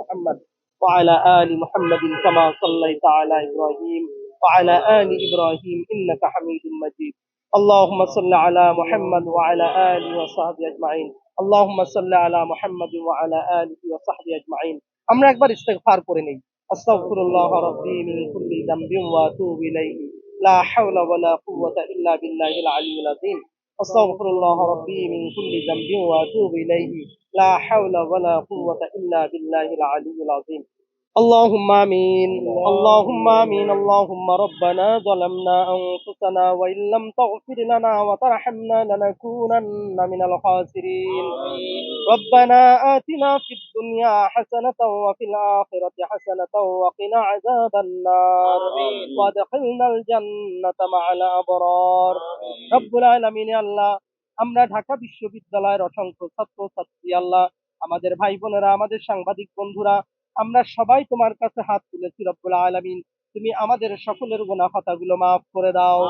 محمد وعلى آل محمد كما صليت على إبراهيم وعلى آل إبراهيم إنك حميد مجيد اللهم صل على محمد وعلى آله وصحبه أجمعين اللهم صل على محمد وعلى آله وصحبه أجمعين আমরা একবার ইস্তেগফার করে নেই আস্তাগফিরুল্লাহ রাব্বি মিন কুল্লি যামবিন ওয়া আতুবু ইলাইহি লা হাওলা ওয়ালা কুওয়াতা ইল্লা বিল্লাহিল আলিয়্যিল আযীম أستغفر الله ربي من كل ذنب وأتوب إليه. لا حول ولا قوة إلا بالله العلي العظيم. اللهم آمين. اللهم آمين. اللهم ربنا ظلمنا أنفسنا وإن لم تغفر لنا وترحمنا لنكونن من الخاسرين. ربنا آتنا في الدنيا حسنة وفي الآخرة حسنة وقنا عذاب النار وادخلنا الجنة مع الأبرار رب العالمين يا الله আমরা ঢাকা বিশ্ববিদ্যালয়ের অসংখ্য ছাত্র ছাত্রী আল্লাহ আমাদের ভাই বোনেরা আমাদের সাংবাদিক বন্ধুরা আমরা সবাই তোমার কাছে হাত তুলেছি রব্বুল আলামিন তুমি আমাদের সকলের গুনাহ খাতাগুলো মাফ করে দাও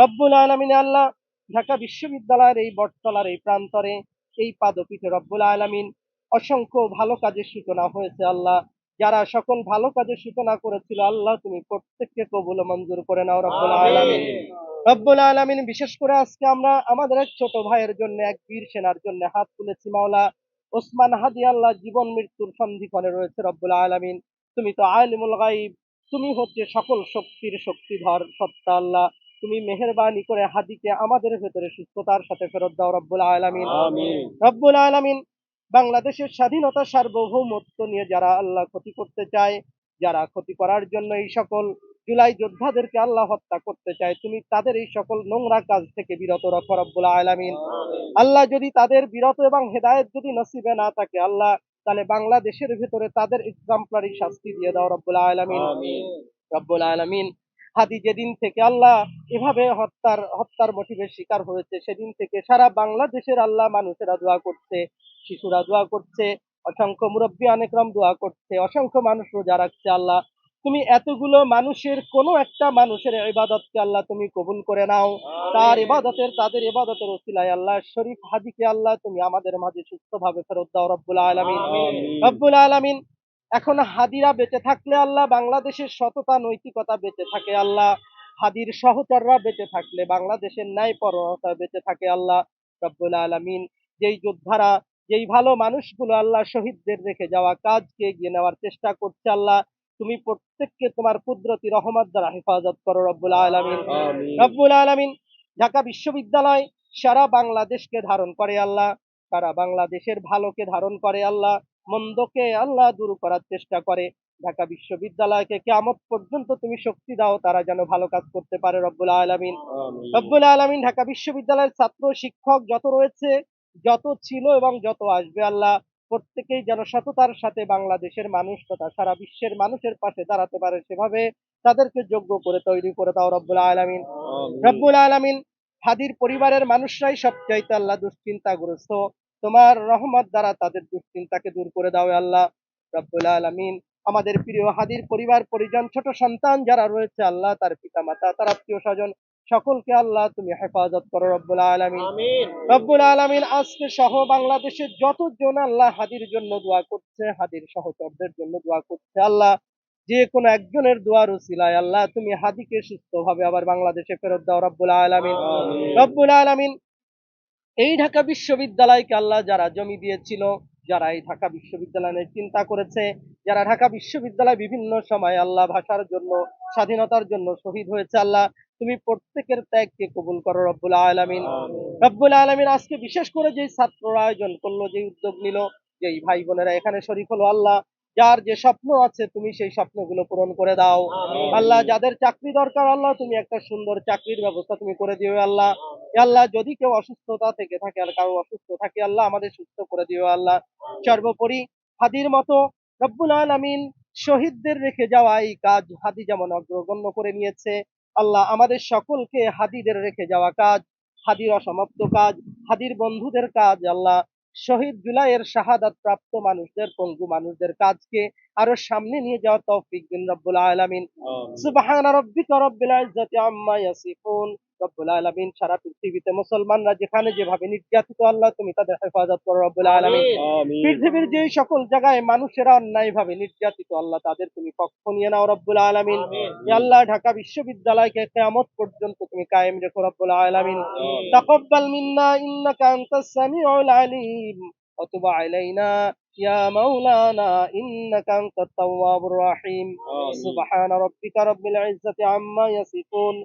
রব্বুল আলামিন আল্লাহ ঢাকা বিশ্ববিদ্যালয়ের এই বটতলার এই প্রান্তরে এই পাদপীঠে রব্বুল আলামিন অসংখ্য ভালো কাজের সূচনা হয়েছে আল্লাহ। যারা সকল ভালো কাজের সূচনা করেছিল আল্লাহ তুমি প্রত্যেককে কবুল মঞ্জুর করে নাও রব্বুল আলামিন। রব্বুল আলামিন বিশেষ করে আজকে আমরা আমাদের এক ছোট ভাইয়ের জন্য এক বীর সেনার জন্য হাত তুলেছি মাওলা ওসমান হাদি আল্লাহ জীবন মৃত্যুর সন্ধিক্ষণে রয়েছে রব্বুল আলামিন। তুমি তো আলিমুল গাইব তুমি হচ্ছে সকল শক্তির শক্তিধর সত্তা আল্লাহ। তুমি মেহেরবানি করে হাদিকে আমাদের ভেতরে সুস্থতার সাথে ফেরত দাও রব্বুল আলামিন। রব্বুল আলামিন বাংলাদেশের স্বাধীনতা সার্বভৌমত্ব নিয়ে যারা আল্লাহ ক্ষতি করতে চায় যারা ক্ষতি করার জন্য এই সকল জুলাই যোদ্ধাদেরকে আল্লাহ হত্যা করতে চায় তুমি তাদের এই সকল নোংরা কাজ থেকে বিরত রাখো রব্বুল আলামিন। আল্লাহ যদি তাদের বিরত এবং হেদায়েত যদি নসিবে না থাকে আল্লাহ তাহলে বাংলাদেশের ভেতরে তাদের এক্সাম্পলারি শাস্তি দিয়ে দাও রব্বুল আলামিন। রব্বুল আলামিন হাদি যেদিন থেকে আল্লাহ এভাবে হত্যার হত্যার মোটিভের শিকার হয়েছে সেদিন থেকে সারা বাংলাদেশের আল্লাহ মানুষেরা দোয়া করছে শিশুরা দোয়া করছে অসংখ্য মুরব্বী অনেকরম দোয়া করছে অসংখ্য মানুষ রোজা রাখছে আল্লাহ। তুমি এতগুলো মানুষের কোনো একটা মানুষের ইবাদতকে আল্লাহ তুমি কবুল করে নাও। তার ইবাদতের তাদের ইবাদতের ওসিলায় আল্লাহ শরীফ হাদিকে আল্লাহ তুমি আমাদের মাঝে সুস্থভাবে ফেরত দাও রব্বুল আলামিন। রব্বুল আলামিন। এখন হাদিরা বেঁচে থাকলে আল্লাহ বাংলাদেশের সততা নৈতিকতা বেঁচে থাকে আল্লাহ হাদির সহচররা বেঁচে থাকলে বাংলাদেশের ন্যায় পরণতা বেঁচে থাকে আল্লাহ রব্বুল আলামিন যেই যোদ্ধারা যেই ভালো মানুষগুলো আল্লাহ শহীদদের রেখে যাওয়া কাজকে এগিয়ে নেওয়ার চেষ্টা করছে আল্লাহ তুমি প্রত্যেককে তোমার কুদরতি রহমত দ্বারা হেফাজত করো রব্বুল আলামিন। রব্বুল আলামিন ঢাকা বিশ্ববিদ্যালয় সারা বাংলাদেশকে ধারণ করে আল্লাহ সারা বাংলাদেশের ভালোকে ধারণ করে আল্লাহ মন্দকে আল্লাহ দূর করার চেষ্টা করে ঢাকা বিশ্ববিদ্যালয়কে কেমন পর্যন্ত তুমি শক্তি দাও তারা যেন ভালো কাজ করতে পারে রব্বুল আলামিন। রব্বুল আলামিন ঢাকা বিশ্ববিদ্যালয়ের ছাত্র শিক্ষক যত রয়েছে যত ছিল এবং যত আসবে আল্লাহ প্রত্যেকেই যেন সততার সাথে বাংলাদেশের মানুষ তথা সারা বিশ্বের মানুষের পাশে দাঁড়াতে পারে সেভাবে তাদেরকে যোগ্য করে তৈরি করে দাও রব্বুল আলামিন। রব্বুল আলমিন হাদির পরিবারের মানুষরাই সবচাইতে আল্লাহ দুশ্চিন্তাগ্রস্ত তোমার রহমত দ্বারা তাদের দুশ্চিন্তাকে দূর করে দাও আল্লাহ রব্বুল আলামিন আমাদের প্রিয় হাদির পরিবার পরিজন ছোট সন্তান যারা রয়েছে আল্লাহ তার পিতা মাতা তার আত্মীয় স্বজন সকলকে আল্লাহ তুমি হেফাজত করো রব্বুল আলামিন। রব্বুল আলামিন আজকে সহ বাংলাদেশের যতজন আল্লাহ হাদির জন্য দোয়া করছে হাদির সহচরদের জন্য দোয়া করছে আল্লাহ যে কোনো একজনের দোয়ার উসিলায় আল্লাহ তুমি হাদিকে সুস্থভাবে আবার বাংলাদেশে ফেরত দাও রব্বুল আলামিন। রব্বুল আলামিন এই ঢাকা বিশ্ববিদ্যালয়কে আল্লাহ যারা জমি দিয়েছিল যারা এই ঢাকা বিশ্ববিদ্যালয় নিয়ে চিন্তা করেছে যারা ঢাকা বিশ্ববিদ্যালয় বিভিন্ন সময় আল্লাহ ভাষার জন্য স্বাধীনতার জন্য শহীদ হয়েছে আল্লাহ তুমি প্রত্যেকের ত্যাগকে কবুল করো রব্বুল আলামিন। রব্বুল আলমিন আজকে বিশেষ করে যে ছাত্ররা আয়োজন করল যে উদ্যোগ নিল যেই ভাই বোনেরা এখানে শরীফ হলো আল্লাহ যার যে স্বপ্ন আছে তুমি সেই স্বপ্নগুলো পূরণ করে দাও। আল্লাহ যাদের চাকরি দরকার আল্লাহ তুমি একটা সুন্দর চাকরির ব্যবস্থা তুমি করে দিও আল্লাহ। আল্লাহ যদি কেউ অসুস্থতা থেকে থাকে আর কারও অসুস্থ থাকে আল্লাহ আমাদের সুস্থ করে দিও আল্লাহ। সর্বোপরি হাদির মতো রব্বুল আলামিন শহীদদের রেখে যাওয়া এই কাজ। হাদি যেমন অগ্রগণ্য করে নিয়েছে আল্লাহ আমাদের সকলকে হাদিদের রেখে যাওয়া কাজ। হাদির অসমাপ্ত কাজ হাদির বন্ধুদের কাজ আল্লাহ শহীদ জুলাইয়ের শাহাদাত প্রাপ্ত মানুষদের পঙ্গু মানুষদের কাজকে আরও সামনে নিয়ে যাওয়ার তৌফিক দিন রব্বুল আলামিন। সুবহান রাব্বিকা রব্বিল ইজ্জাতি আম্মা ইয়াসিফুন রব্বুল আলামিন সারা পৃথিবীতে মুসলমানরা যেখানে যেভাবে নির্যাতিত আল্লাহ তুমি তাদের হেফাজত করো রব্বুল আলামিন আমিন পৃথিবীর যে সকল জায়গায় মানুষেরা অন্যায় ভাবে নির্যাতিত আল্লাহ তাদের তুমি পক্ষ নিয়ে নাও রব্বুল আলামিন ইয়া আল্লাহ ঢাকা বিশ্ববিদ্যালয়কে কিয়ামত পর্যন্ত তুমি কায়েম রেখো রব্বুল আলামিন তাকাব্বাল মিন্না ইন্নাকা আনতাস সামিউল আলিম وتب علينا يا مولانا إنك أنت التواب الرحيم سبحان ربك رب العزة عما يصفون